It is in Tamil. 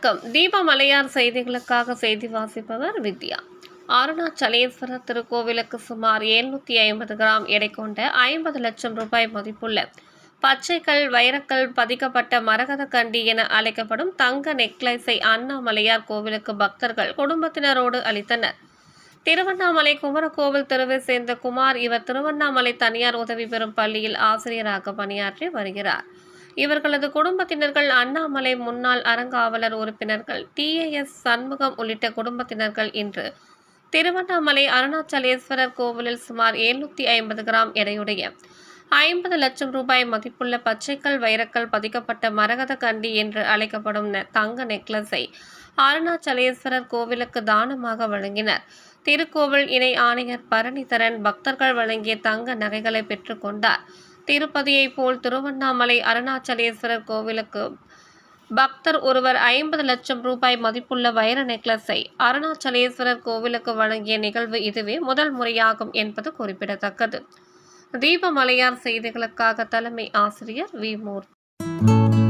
வணக்கம். தீபமலையார் செய்திகளுக்காக செய்தி வாசிப்பவர் வித்யா. அருணாச்சலேஸ்வரர் திருக்கோவிலுக்கு சுமார் 750 ஐம்பது கிராம் எடை கொண்ட ஐம்பது லட்சம் ரூபாய் மதிப்புள்ள பச்சைக்கல் வைரக்கல் பதிக்கப்பட்ட மரகத கண்டி என அழைக்கப்படும் தங்க நெக்லஸை அண்ணாமலையார் கோவிலுக்கு பக்தர்கள் குடும்பத்தினரோடு அளித்தனர். திருவண்ணாமலை குமரகோவில் தெருவை சேர்ந்த குமார் இவர் திருவண்ணாமலை தனியார் உதவி பெறும் பள்ளியில் ஆசிரியராக பணியாற்றி வருகிறார். இவர்களது குடும்பத்தினர்கள் அண்ணாமலை முன்னாள் அறங்காவலர் உறுப்பினர்கள் டிஏஎஸ் சண்முகம் உள்ளிட்ட குடும்பத்தினர்கள் இன்று. திருவண்ணாமலை அருணாச்சலேஸ்வரர் கோவிலில் சுமார் 750 ஐம்பது கிராம் எடையுடைய ஐம்பது லட்சம் ரூபாய் மதிப்புள்ள பச்சைக்கல் வைரக்கல் பதிக்கப்பட்ட மரகத கண்டி என்று அழைக்கப்படும் நெ- தங்க நெக்லஸை அருணாச்சலேஸ்வரர் கோவிலுக்கு தானமாக வழங்கினர். திருக்கோவில் இணை ஆணையர் பரணிதரன் பக்தர்கள் வழங்கிய தங்க நகைகளை பெற்றுக்கொண்டார் திருப்பதியைப் போல் திருவண்ணாமலை அருணாச்சலேஸ்வரர் கோவிலுக்கு பக்தர் ஒருவர் ஐம்பது லட்சம் ரூபாய் மதிப்புள்ள வைர நெக்லஸை அருணாச்சலேஸ்வரர் கோவிலுக்கு வழங்கிய நிகழ்வு இதுவே முதல் முறையாகும் என்பது குறிப்பிடத்தக்கது. தீபமலையார் செய்திகளுக்காக தலைமை ஆசிரியர் வி மூர்த்தி.